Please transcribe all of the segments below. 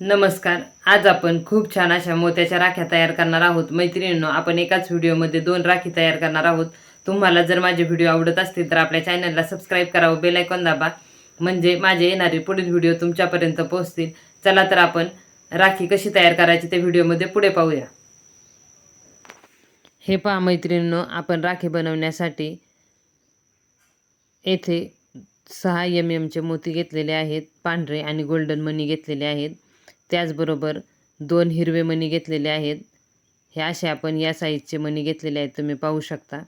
नमस्कार. आज आपण खूप छान अशा मोत्याच्या राख्या तयार करणार आहोत. मैत्रिणींनो आपण एकाच व्हिडिओमध्ये दोन राखी तयार करणार आहोत. तुम्हाला जर माझे व्हिडिओ आवडत असतील तर आपल्या चॅनलला सबस्क्राईब करावं बेलायकॉन दाबा. म्हणजे माझे येणारे पुढील व्हिडिओ तुमच्यापर्यंत पोहोचतील. चला तर आपण राखी कशी तयार करायची ते व्हिडिओमध्ये पुढे पाहूया. हे पहा मैत्रिणींनो आपण राखी बनवण्यासाठी येथे सहा एम एमचे मोती घेतलेले आहेत. पांढरे आणि गोल्डन मनी घेतलेले आहेत. त्याचबरोबर दोन हिरवे मणी घेतलेले आहेत. हे असे आपण या साईजचे मणी घेतलेले आहेत. तुम्ही पाहू शकता.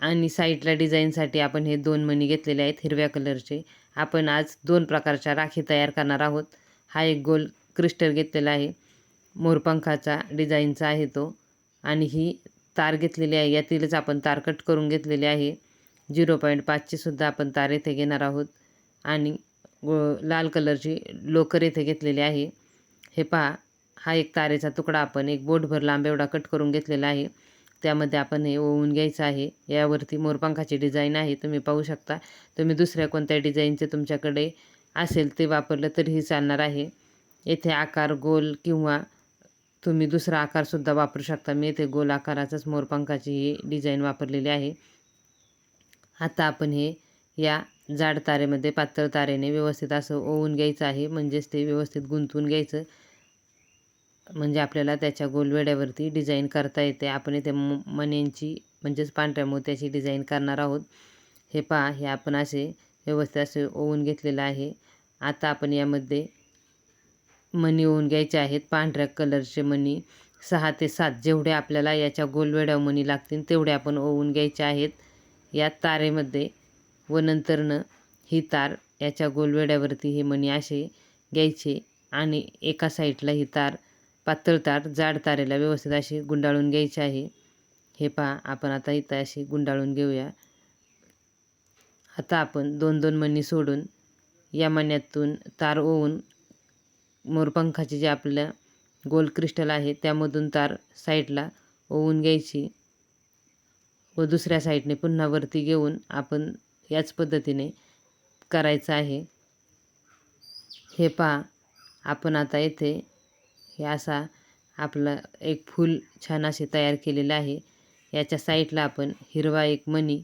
आणि साईडला डिझाईनसाठी आपण हे दोन मणी घेतलेले आहेत हिरव्या कलरचे आपण आज दोन प्रकारच्या राखी तयार करणार आहोत. हा एक गोल क्रिस्टल घेतलेला आहे. मोरपंखाचा डिझाईनचा आहे तो. आणि ही तार घेतलेली आहे. यातीलच आपण तार कट करून घेतलेली आहे. झिरो पॉईंट पाचचीसुद्धा आपण तार येथे घेणार आहोत. आणि गो लाल कलरची लोकर येथे घेतलेली आहे. हे पहा हा एक तारेचा तुकडा आपण एक बोटभर लांब एवढा कट करून घेतलेला आहे. त्यामध्ये आपण हे ओवून घ्यायचं आहे. यावरती मोरपंखाची डिझाईन आहे तुम्ही पाहू शकता. तुम्ही दुसऱ्या कोणत्या डिझाईनचे तुमच्याकडे असेल ते वापरलं तरीही चालणार आहे. येथे आकार गोल किंवा तुम्ही दुसरा आकारसुद्धा वापरू शकता. मी येथे गोल आकाराचाच मोरपंखाची ही डिझाईन वापरलेली आहे. आता आपण हे या जाड तारेमध्ये पातळ तारेने व्यवस्थित असं ओवून घ्यायचं आहे. म्हणजेच ते व्यवस्थित गुंतवून घ्यायचं. म्हणजे आपल्याला त्याच्या गोलवेड्यावरती डिझाईन करता येते. आपण इथे म मण्यांची म्हणजेच पांढऱ्या मोत्याची डिझाईन करणार आहोत. हे पहा हे आपण असे व्यवस्थित असे ओवून घेतलेलं आहे. आता आपण यामध्ये मणी ओवून घ्यायचे आहेत. पांढऱ्या कलरचे मणी सहा ते सात जेवढे आपल्याला याच्या गोलवेड्या मणी लागतील तेवढे आपण ओवून घ्यायचे आहेत. या तारेमध्ये व नंतरनं ही तार याच्या गोलवेड्यावरती हे मणी असे घ्यायचे आणि एका साईडला ही तार पातळ तार जाड तारेला व्यवस्थित अशी गुंडाळून घ्यायची आहे. हे पहा आपण आता इथं अशी गुंडाळून घेऊया. आता आपण दोन दोन मणी सोडून या मण्यातून तार ओवून मोरपंखाचे जे आपलं गोल क्रिस्टल आहे त्यामधून तार साईडला ओवून घ्यायची व दुसऱ्या साईडने पुन्हा वरती घेऊन आपण याच पद्धतीने करायचं आहे. हे पहा आपण आता येथे हे असा आपलं एक फूल छान असे तयार केलेलं आहे. याच्या साईडला आपण हिरवा एक मणी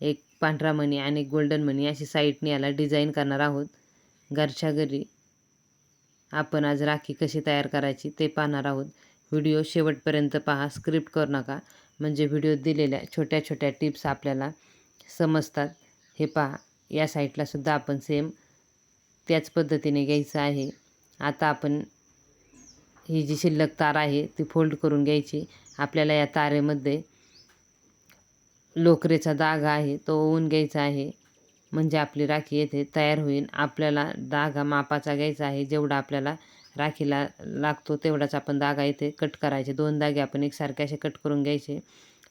एक पांढरा मणी आणि एक गोल्डन मणी अशी साईडने याला डिझाईन करणार आहोत. घरच्या घरी आपण आज राखी कशी तयार करायची ते पाहणार आहोत. व्हिडिओ शेवटपर्यंत पहा स्क्रिप्ट करू नका. म्हणजे व्हिडिओ दिलेल्या छोट्या छोट्या टिप्स आपल्याला समजतात. हे पहा या साईटलासुद्धा आपण सेम त्याच पद्धतीने घ्यायचं आहे. आता आपण ही जी शिल्लक तार आहे ती फोल्ड करून घ्यायची. आपल्याला या तारेमध्ये लोकरेचा धागा आहे तो ओवून घ्यायचा आहे. म्हणजे आपली राखी येथे तयार होईल. आपल्याला धागा मापाचा घ्यायचा आहे. जेवढा आपल्याला राखीला लागतो तेवढाच आपण धागा इथे कट करायचे. दोन धागे आपण एकसारखे असे कट करून घ्यायचे.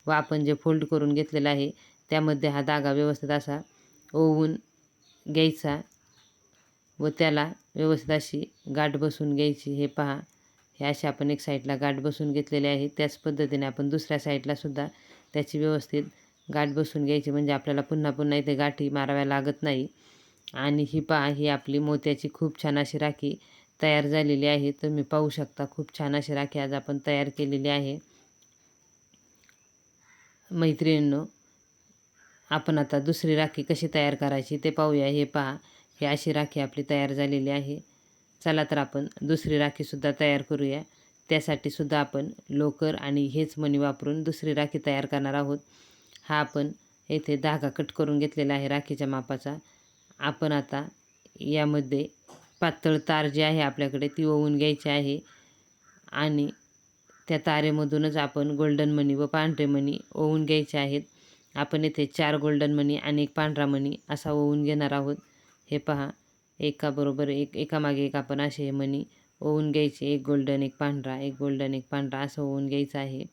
व आपण जे फोल्ड करून घेतलेलं आहे त्यामध्ये हा धागा व्यवस्थित असा ओवून घ्यायचा व त्याला व्यवस्थित अशी गाठ बसून घ्यायची. हे पहा हे असे आपण एक साईडला गाठ बसून घेतलेले आहे. त्याच पद्धतीने आपण दुसऱ्या साईडलासुद्धा त्याची व्यवस्थित गाठ बसून घ्यायची. म्हणजे आपल्याला पुन्हा पुन्हा इथे गाठी माराव्या लागत नाही. आणि ही पहा ही आपली मोत्याची खूप छान अशी राखी तयार झालेली आहे. तुम्ही पाहू शकता खूप छान अशी राखी आज आपण तयार केलेली आहे. मैत्रिणींनो आपण आता दुसरी राखी कशी तयार करायची ते पाहूया. हे पहा हे अशी राखी आपली तयार झालेली आहे. चला तर आपण दुसरी राखीसुद्धा तयार करूया. त्यासाठी सुद्धा आपण लोकर आणि हेच मणी वापरून दुसरी राखी तयार करणार आहोत. हा आपण येथे धागा कट करून घेतलेला आहे राखीच्या मापाचा. आपण आता यामध्ये पातळ तार जी आहे आपल्याकडे ती ओवून घ्यायची आहे आणि त्या तारेमधूनच आपण गोल्डन मणी व पांढरे मणी ओवून घ्यायचे आहेत. आपण येथे चार गोल्डन मनी आणि एक पांढरा मनी असा ओवून घेणार आहोत. हे पहा एकाबरोबर एक एकामागे एक आपण असे हे मनी ओवून घ्यायचे. एक गोल्डन एक पांढरा एक गोल्डन एक पांढरा असं ओवून घ्यायचं आहे.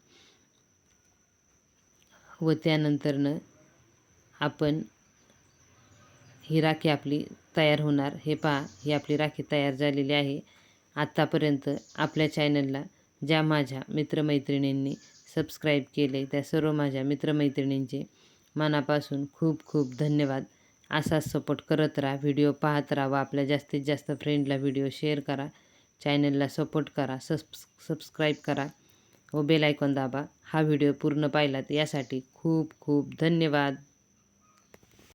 व त्यानंतरनं आपण ही राखी आपली तयार होणार. हे पहा ही आपली राखी तयार झालेली आहे. आत्तापर्यंत आपल्या चॅनलला ज्या माझ्या मित्रमैत्रिणींनी सबस्क्राईब केले त्या सर्व माझ्या मित्रमैत्रिणींचे मनापासून खूप खूप धन्यवाद. असाच सपोर्ट करत राहा व्हिडिओ पाहत राहा व आपल्या जास्तीत जास्त फ्रेंडला व्हिडिओ शेअर करा. चॅनलला सपोर्ट करा सबस् सबस्क्राईब करा व बेल आयकॉन दाबा. हा व्हिडिओ पूर्ण पाहिलात यासाठी खूप खूप धन्यवाद.